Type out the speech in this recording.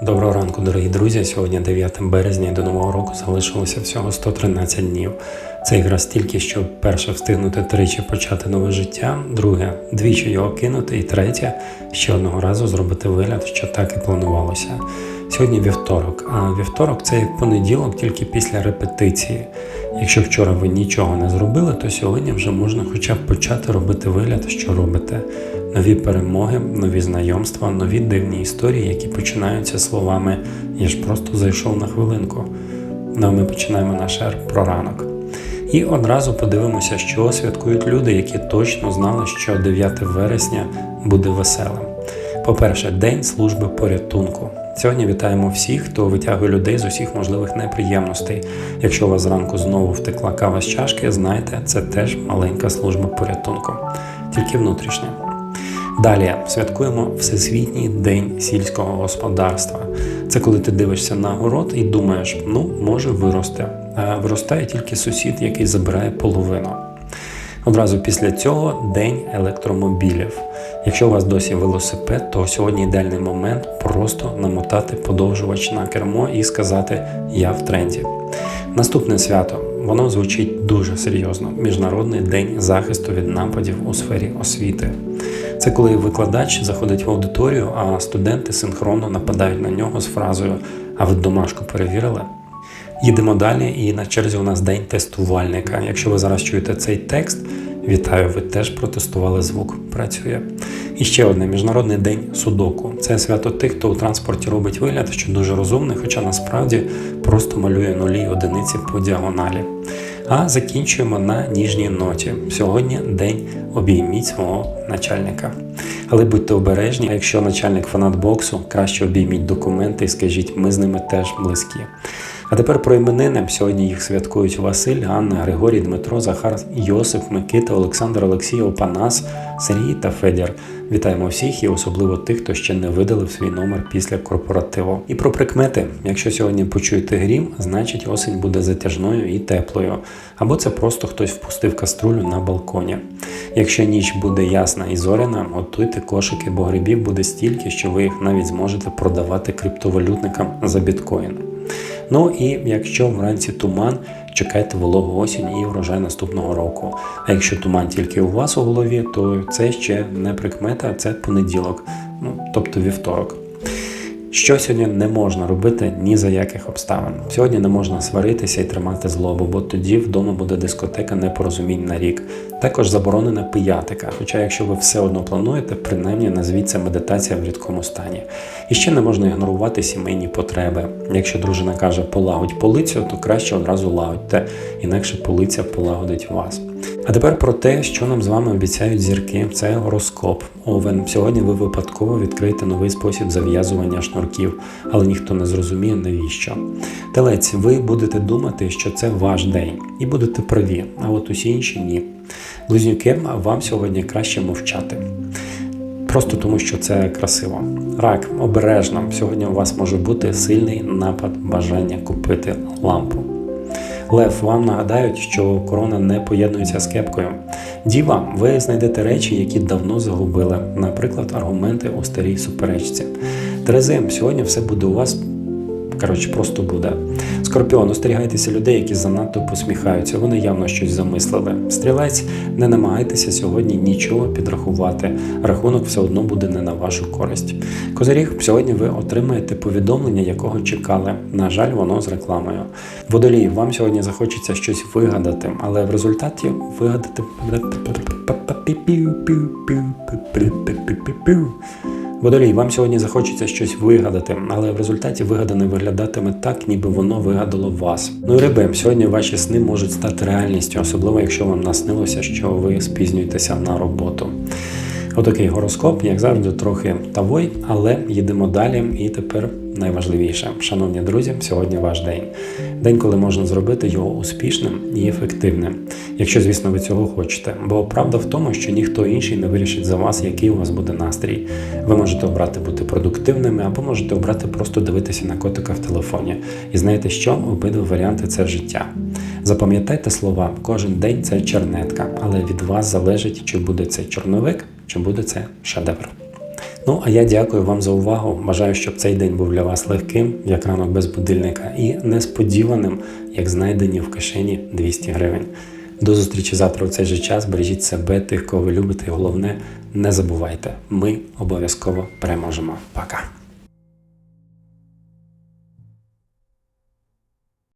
Доброго ранку, дорогі друзі. Сьогодні 9 березня і до нового року залишилося всього 113 днів. Це якраз стільки, щоб перше встигнути тричі почати нове життя, друге двічі його кинути, і третє ще одного разу зробити вигляд, що так і планувалося. Сьогодні вівторок, а вівторок це як понеділок, тільки після репетиції. Якщо вчора ви нічого не зробили, то сьогодні вже можна хоча б почати робити вигляд, що робите. Нові перемоги, нові знайомства, нові дивні історії, які починаються словами Я ж просто зайшов на хвилинку. Ну, ми починаємо наш ер про ранок. І одразу подивимося, що святкують люди, які точно знали, що 9 вересня буде веселим. По-перше, День служби порятунку. Сьогодні вітаємо всіх, хто витягує людей з усіх можливих неприємностей. Якщо у вас зранку знову втекла кава з чашки, знайте, це теж маленька служба порятунку, тільки внутрішня. Далі святкуємо Всесвітній день сільського господарства. Це коли ти дивишся на город і думаєш, ну може виросте. Виростає тільки сусід, який забирає половину. Одразу після цього день електромобілів. Якщо у вас досі велосипед, то сьогодні ідеальний момент просто намотати подовжувач на кермо і сказати Я в тренді. Наступне свято воно звучить дуже серйозно: Міжнародний день захисту від нападів у сфері освіти. Це коли викладач заходить в аудиторію, а студенти синхронно нападають на нього з фразою А ви домашку перевірили? Їдемо далі, і на черзі у нас день тестувальника. Якщо ви зараз чуєте цей текст, вітаю, ви теж протестували звук. Працює. І ще одне міжнародний день судоку. Це свято тих, хто у транспорті робить вигляд, що дуже розумний, хоча насправді просто малює нулі й одиниці по діагоналі. А закінчуємо на ніжній ноті. Сьогодні день обійміть свого начальника. Але будьте обережні, а якщо начальник фанат боксу, краще обійміть документи і скажіть, ми з ними теж близькі. А тепер про іменини. Сьогодні їх святкують Василь, Анна, Григорій, Дмитро, Захар, Йосип, Микита, Олександр, Олексій, Опанас, Сергій та Федір. Вітаємо всіх і особливо тих, хто ще не видалив свій номер після корпоративу. І про прикмети: якщо сьогодні почуєте грім, значить осінь буде затяжною і теплою. Або це просто хтось впустив каструлю на балконі. Якщо ніч буде ясна і зоряна, готуйте кошики, бо грибів буде стільки, що ви їх навіть зможете продавати криптовалютникам за біткоін. Ну і якщо вранці туман, чекайте вологу осінь і врожай наступного року. А якщо туман тільки у вас у голові, то це ще не прикмета, це понеділок, ну тобто вівторок. Що сьогодні не можна робити ні за яких обставин. Сьогодні не можна сваритися і тримати злобу, бо тоді вдома буде дискотека непорозумінь на рік. Також заборонена пиятика. Хоча, якщо ви все одно плануєте, принаймні назвіть це медитація в рідкому стані. І ще не можна ігнорувати сімейні потреби. Якщо дружина каже полагодь полицю, то краще одразу лагодьте, інакше полиця полагодить вас. А тепер про те, що нам з вами обіцяють зірки, це гороскоп. Овен. Сьогодні ви випадково відкриєте новий спосіб зав'язування шнурків, але ніхто не зрозуміє навіщо. Телець, ви будете думати, що це ваш день, і будете праві, а от усі інші ні. Близнюки, вам сьогодні краще мовчати. Просто тому, що це красиво. Рак, обережно. Сьогодні у вас може бути сильний напад бажання купити лампу. Лев, вам нагадають, що корона не поєднується з кепкою. Діва, ви знайдете речі, які давно загубили, наприклад, аргументи у старій суперечці. Терези, сьогодні все буде у вас. Коротше, просто буде. Скорпіон, остерігайтеся людей, які занадто посміхаються. Вони явно щось замислили. Стрілець, не намагайтеся сьогодні нічого підрахувати. Рахунок все одно буде не на вашу користь. Козиріг, сьогодні ви отримаєте повідомлення, якого чекали. На жаль, воно з рекламою. Водолій, вам сьогодні захочеться щось вигадати, але в результаті вигадати. Водолій, вам сьогодні захочеться щось вигадати, але в результаті вигадане виглядатиме так, ніби воно вигадало вас. Ну і риби, сьогодні ваші сни можуть стати реальністю, особливо якщо вам наснилося, що ви спізнюєтеся на роботу. Отакий гороскоп, як завжди, трохи тавой, але їдемо далі. І тепер найважливіше, шановні друзі, сьогодні ваш день. День, коли можна зробити його успішним і ефективним, якщо, звісно, ви цього хочете. Бо правда в тому, що ніхто інший не вирішить за вас, який у вас буде настрій. Ви можете обрати бути продуктивними, або можете обрати просто дивитися на котика в телефоні. І знаєте що? Обидва варіанти це життя. Запам'ятайте слова, кожен день це чернетка, але від вас залежить, чи буде це чорновик, чи буде це шедевр. Ну а я дякую вам за увагу. Бажаю, щоб цей день був для вас легким, як ранок без будильника, і несподіваним, як знайдені в кишені 200 гривень. До зустрічі завтра у цей же час. Бережіть себе, тих, кого ви любите. І головне, не забувайте, ми обов'язково переможемо. Пока.